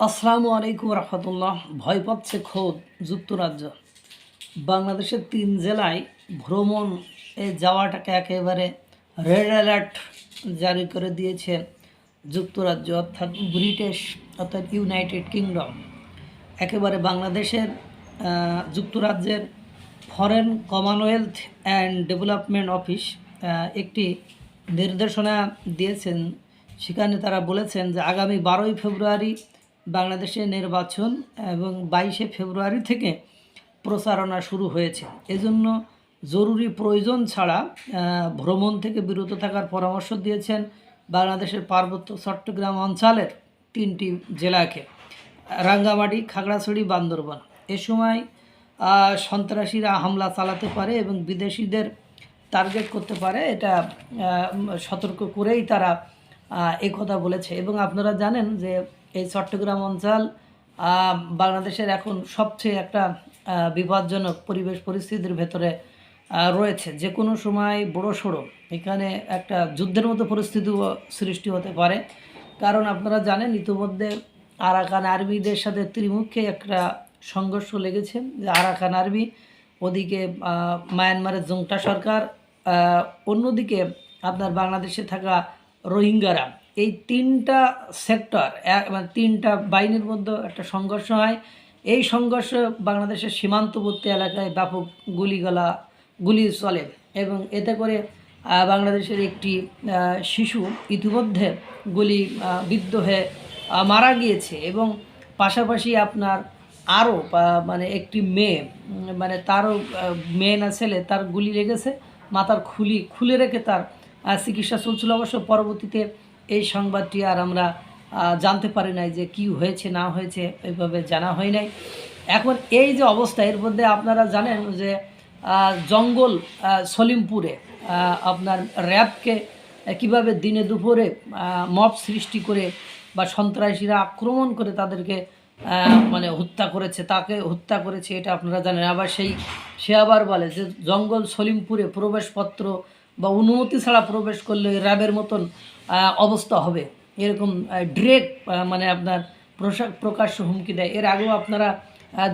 আসসালামু আলাইকুম রহমতুল্লাহ। ভয় পাচ্ছে খোদ যুক্তরাজ্য। বাংলাদেশের তিন জেলায় ভ্রমণ এ যাওয়াটাকে একেবারে রেড অ্যালার্ট জারি করে দিয়েছে যুক্তরাজ্য, অর্থাৎ ব্রিটিশ, অর্থাৎ ইউনাইটেড কিংডম। একেবারে বাংলাদেশের যুক্তরাজ্যের foreign commonwealth and development office একটি নির্দেশনা দিয়েছেন। সেখানে তারা বলেছেন যে আগামী বারোই ফেব্রুয়ারি বাংলাদেশে নির্বাচন এবং বাইশে ফেব্রুয়ারি থেকে প্রচারণা শুরু হয়েছে। এজন্য জরুরি প্রয়োজন ছাড়া ভ্রমণ থেকে বিরত থাকার পরামর্শ দিয়েছেন বাংলাদেশের পার্বত্য চট্টগ্রাম অঞ্চলের তিনটি জেলাকে। রাঙ্গামাটি খাগড়াছড়ি বান্দরবান। এ সময় সন্ত্রাসীরা হামলা চালাতে পারে এবং বিদেশিদের টার্গেট করতে পারে। এটা সতর্ক করেই তারা আহ, এ কথা বলেছে। এবং আপনারা জানেন যে এই চট্টগ্রাম অঞ্চল বাংলাদেশের এখন সবচেয়ে একটা বিপজ্জনক পরিবেশ পরিস্থিতির ভেতরে রয়েছে। যে কোনো সময় বড় সড়ো। এখানে একটা যুদ্ধের মতো পরিস্থিতিও সৃষ্টি হতে পারে। কারণ আপনারা জানেন, ইতিমধ্যে আরাকান আর্মিদের সাথে ত্রিমুখে একটা সংঘর্ষ লেগেছে। যে আরাকান আর্মি, ওদিকে মায়ানমারের জংটা সরকার অন্যদিকে আপনার বাংলাদেশে থাকা রোহিঙ্গারা। এই তিনটা সেক্টর মানে তিনটা বাহিনীর মধ্যে একটা সংঘর্ষ হয়। এই সংঘর্ষ বাংলাদেশের সীমান্তবর্তী এলাকায় ব্যাপক গুলিগালা, গুলি চলে এবং এতে করে বাংলাদেশের একটি শিশু ইতিমধ্যে গুলি বিদ্ধ হয়ে মারা গিয়েছে এবং পাশাপাশি আপনার আরও মানে একটি মেয়ে মানে তারও মেয়ে না ছেলে তার গুলি লেগেছে। মাথার খুলি খুলে রেখে তার চিকিৎসা চলছিল। অবশ্য পরবর্তীতে এই সংবাদটি আর আমরা জানতে পারি নাই যে কি হয়েছে, না হয়েছে ওইভাবে জানা হয় নাই। এখন এই যে অবস্থা, এর মধ্যে আপনারা জানেন যে জঙ্গল সলিমপুরে আপনার র্যাবকে কীভাবে দিনে দুপুরে মব সৃষ্টি করে বা সন্ত্রাসীরা আক্রমণ করে তাদেরকে মানে হত্যা করেছে, তাকে হত্যা করেছে, এটা আপনারা জানেন। আবার সেই, সে আবার বলে যে জঙ্গল সলিমপুরে প্রবেশপত্র বা অনুমতি ছাড়া প্রবেশ করলে র্যাবের মতন অবস্থা হবে। এরকম ড্রেক মানে আপনার প্রকাশ্য হুমকি দেয়। এর আগেও আপনারা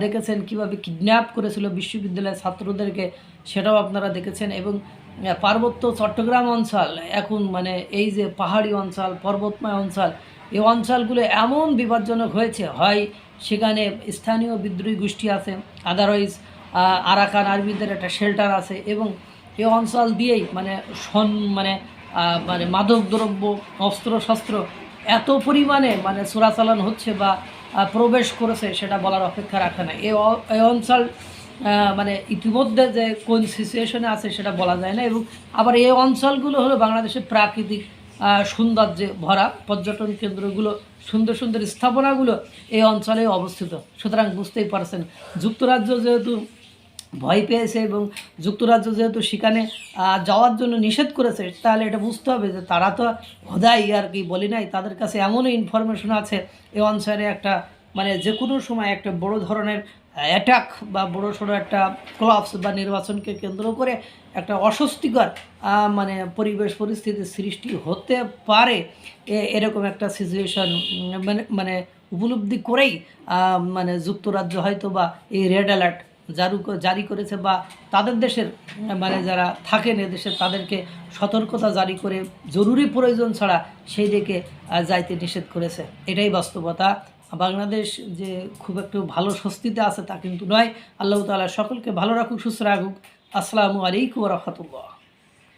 দেখেছেন কীভাবে কিডন্যাপ করেছিল বিশ্ববিদ্যালয়ের ছাত্রদেরকে, সেটাও আপনারা দেখেছেন। এবং পার্বত্য চট্টগ্রাম অঞ্চল, এখন মানে এই যে পাহাড়ি অঞ্চল, পর্বতময় অঞ্চল এই অঞ্চলগুলো এমন বিপজ্জনক হয়েছে। হয় সেখানে স্থানীয় বিদ্রোহী গোষ্ঠী আছে আদারওয়াইজ আরাকান আর্মিদের একটা শেল্টার আছে এবং এই অঞ্চল দিয়েই মানে সন মানে মানে মাদক দ্রব্য অস্ত্র শস্ত্র এত পরিমাণে মানে চোরাচালান হচ্ছে বা প্রবেশ করেছে সেটা বলার অপেক্ষা রাখে না। এই অঞ্চল মানে ইতিমধ্যে যে কোন সিচুয়েশনে আছে সেটা বলা যায় না এবং আবার এই অঞ্চলগুলো হলো বাংলাদেশের প্রাকৃতিক সৌন্দর্যে ভরা। পর্যটন কেন্দ্রগুলো, সুন্দর সুন্দর স্থাপনাগুলো এই অঞ্চলে অবস্থিত। সুতরাং বুঝতেই পারছেন, যুক্তরাজ্য যেহেতু ভয় পেয়েছে এবং যুক্তরাজ্য যেহেতু সেখানে যাওয়ার জন্য নিষেধ করেছে, তাহলে এটা বুঝতে হবে যে তারা তো হোদাই আর কি বলি নাই, তাদের কাছে এমনও ইনফরমেশন আছে এ অঞ্চলে একটা মানে যে কোনো সময় একটা বড় ধরনের অ্যাটাক বা বড় সড়ো একটা ক্লাবস বা নির্বাচনকে কেন্দ্র করে একটা অস্বস্তিকর মানে পরিবেশ পরিস্থিতির সৃষ্টি হতে পারে এরকম একটা সিচুয়েশন মানে মানে উপলব্ধি করেই মানে যুক্তরাজ্য হয়তো বা এই রেড অ্যালার্ট জারু জারি করেছে বা তাদের দেশের মানে যারা থাকেন দেশের, তাদেরকে সতর্কতা জারি করে জরুরি প্রয়োজন ছাড়া সেই দিকে যাইতে নিষেধ করেছে। এটাই বাস্তবতা। বাংলাদেশ যে খুব একটু ভালো স্বস্তিতে আছে তা কিন্তু নয়। আল্লাহ তালা সকলকে ভালো রাখুক, সুস্থ রাখুক। আসসালামু আলাইকুম রহমতুল্লাহ।